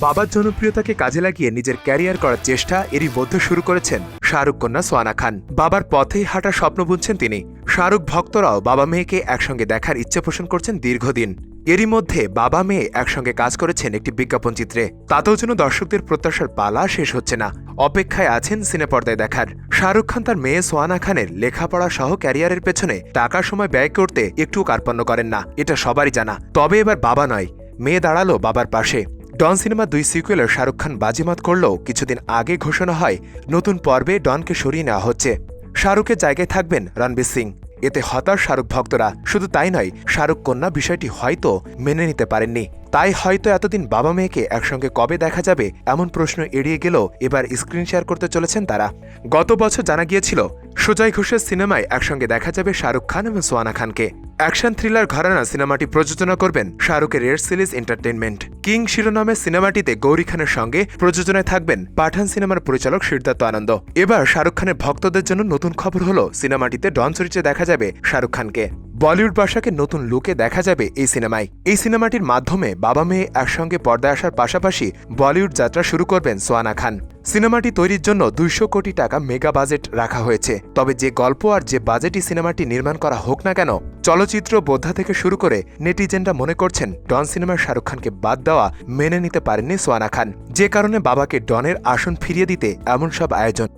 বাবার জনপ্রিয়তাকে কাজে লাগিয়ে নিজের ক্যারিয়ার করার চেষ্টা এরই মধ্যে শুরু করেছেন শাহরুখ কন্যা সোয়ানা খান। বাবার পথেই হাঁটার স্বপ্ন বুনছেন তিনি। শাহরুখ ভক্তরাও বাবা মেয়েকে একসঙ্গে দেখার ইচ্ছে পোষণ করছেন দীর্ঘদিন। এরই মধ্যে বাবা মেয়ে একসঙ্গে কাজ করেছেন একটি বিজ্ঞাপন চিত্রে। তাতেও যেন দর্শকদের প্রত্যাশার পালা শেষ হচ্ছে না। অপেক্ষায় আছেন সিনেপর্দায় দেখার। শাহরুখ খান তার মেয়ে সোয়ানা খানের লেখাপড়া সহ ক্যারিয়ারের পেছনে টাকার সময় ব্যয় করতে একটু কার্পণ্য করেন না। এটা সবারই জানা। তবে এবার বাবা নয়। মেয়ে দাঁড়াল বাবার পাশে। ডন সিনেমা দুই সিকুয়েলের শাহরুখ খান বাজিমাত করলেও কিছুদিন আগে ঘোষণা হয়, নতুন পর্বে ডনকে সরিয়ে নেওয়া হচ্ছে। শাহরুখের জায়গায় থাকবেন রণবীর সিং। এতে হতাশ শাহরুখ ভক্তরা। শুধু তাই নয়, শাহরুখ কন্যা বিষয়টি হয়তো মেনে নিতে পারেননি। তাই হয়তো এতদিন বাবা মেয়েকে একসঙ্গে কবে দেখা যাবে, এমন প্রশ্ন এড়িয়ে গেলেও এবার স্ক্রিন শেয়ার করতে চলেছেন তারা। গত বছর জানা গিয়েছিল সুজয় ঘোষের সিনেমায় একসঙ্গে দেখা যাবে শাহরুখ খান এবং সোয়ানা খানকে। অ্যাকশন থ্রিলার ঘরানা সিনেমাটি প্রযোজনা করবেন শাহরুখের রেড সিরিজ এন্টারটেনমেন্ট কিং শিরোনামের সিনেমাটিতে গৌরী খানের সঙ্গে প্রযোজনায় থাকবেন পাঠান সিনেমার পরিচালক সিদ্ধার্থ আনন্দ। এবার শাহরুখ খানের ভক্তদের জন্য নতুন খবর হল, সিনেমাটিতে ডন চরিত্রে দেখা যাবে শাহরুখ খানকে। বলিউড ভাষাকে নতুন লুকে দেখা যাবে এই সিনেমায়। এই সিনেমাটির মাধ্যমে বাবা মেয়ে একসঙ্গে পর্দায় আসার পাশাপাশি বলিউড যাত্রা শুরু করবেন সোয়ানা খান। সিনেমাটি তৈরির জন্য দুইশো কোটি টাকা মেগা বাজেট রাখা হয়েছে। তবে যে গল্প আর যে বাজেটই সিনেমাটি নির্মাণ করা হোক না কেন, চলচ্চিত্র বোদ্ধা থেকে শুরু করে নেটিজেনরা মনে করছেন ডন সিনেমার শাহরুখ খানকে বাদ দেওয়া মেনে নিতে পারেননি সোয়ানা খান। যে কারণে বাবাকে ডনের আসন ফিরিয়ে দিতে এমন সব আয়োজন